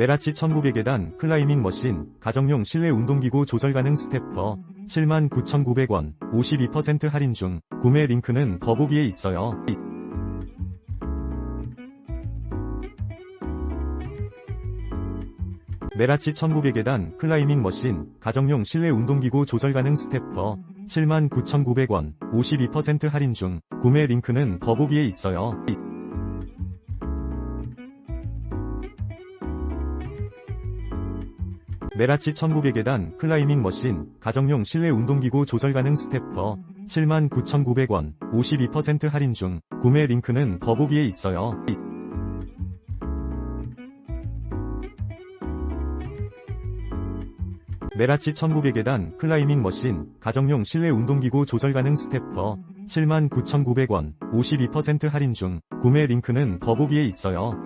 메라치 1900 계단 클라이밍 머신, 가정용 실내 운동기구 조절 가능 스태퍼, 79,900원, 52% 할인 중, 구매 링크는 더보기에 있어요. 메라치 1900 계단 클라이밍 머신, 가정용 실내 운동기구 조절 가능 스태퍼, 79,900원, 52% 할인 중, 구매 링크는 더보기에 있어요. 메라치 1900 계단 클라이밍 머신, 가정용 실내 운동기구 조절 가능 스태퍼, 79,900원, 52% 할인 중, 구매 링크는 더보기에 있어요. 메라치 1900 계단 클라이밍 머신, 가정용 실내 운동기구 조절 가능 스태퍼, 79,900원, 52% 할인 중, 구매 링크는 더보기에 있어요.